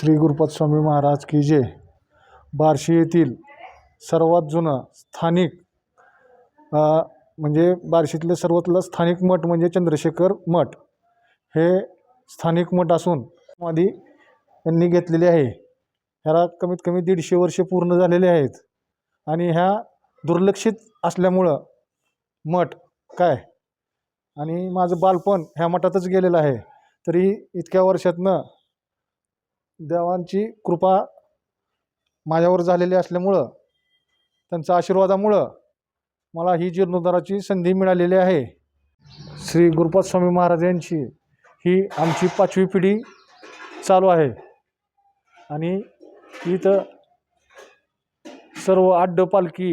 श्री गुरुपाद स्वामी महाराज की जे बार्शी येथील सर्वात जुनं स्थानिक म्हणजे बार्शीतलं सर्वातलं स्थानिक मठ म्हणजे चंद्रशेखर मठ. हे स्थानिक मठ असून मादी यांनी घेतलेली आहे. ह्याला कमीत कमी दीडशे वर्षे पूर्ण झालेले आहेत. आणि ह्या दुर्लक्षित असल्यामुळं मठ काय? आणि माझं बालपण ह्या मठातच गेलेलं आहे. तरी इतक्या वर्षातनं देवांची कृपा माझ्यावर झालेली असल्यामुळं त्यांच्या आशीर्वादामुळं मला ही जीर्णोद्धाराची संधी मिळालेली आहे. श्री गुरुपाद स्वामी महाराज यांची ही आमची पाचवी पिढी चालू आहे. आणि इथं सर्व आड्ड पालखी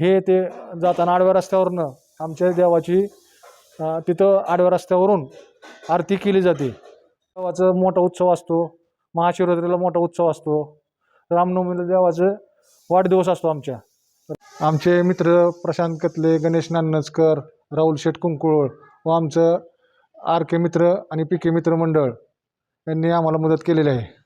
हे ते जाताना आडव्या रस्त्यावरनं आमच्या देवाची तिथं आडव्या रस्त्यावरून आरती केली जाते. देवाचा मोठा उत्सव असतो. महाशिवरात्रीला मोठा उत्सव असतो. रामनवमीला देवाचं वाढदिवस असतो आमच्या. आमचे मित्र प्रशांत कतले गणेश नान्नजकर राहुल शेठ कुंकुळ व आमचं आर के मित्र आणि पी के मित्र मंडळ यांनी आम्हाला मदत केलेली आहे.